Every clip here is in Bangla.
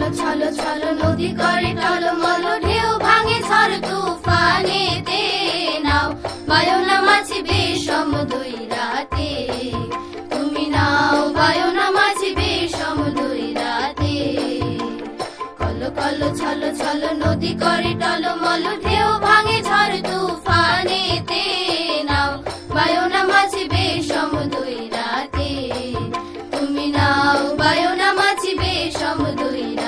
নদী করে টলমল ঢেউ ভাঙে ঝড় তুফানেতে নাও, বায়না মাছি বেশম দুই রাতে। তুমি নাও, বায়না মাছি বেশম দুই রাতে। কল কল ছল ছল নদী করে টলমল ঢেউ ভাঙে ঝড় তুফানেতে নাও, বায়না মাছি বেশম দুই রাতে। তুমি নাও, বায়না মাছি বেশম দুই রাতে।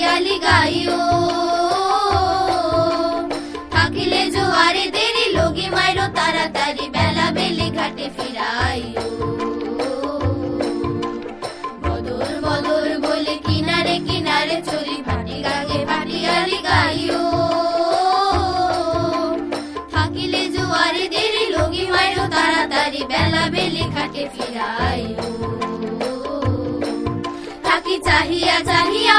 ভাটিয়ালি গাইও। থাকিলে জোয়ারে দেরি, লোগে মাইরো তাড়াতাড়ি, বেলা বেলি ঘাটে ফিরাইও। বদর বদর বলে কিনারে কিনারে চলি ভাটি গাঙ্গে ভাটিয়ালি গাইও। থাকিলে জোয়ারে দেরি, লগি মাইরো তাড়াতাড়ি, বেলা বেলি ঘাটে ফিরাইও। চাহিয়া চাহিয়া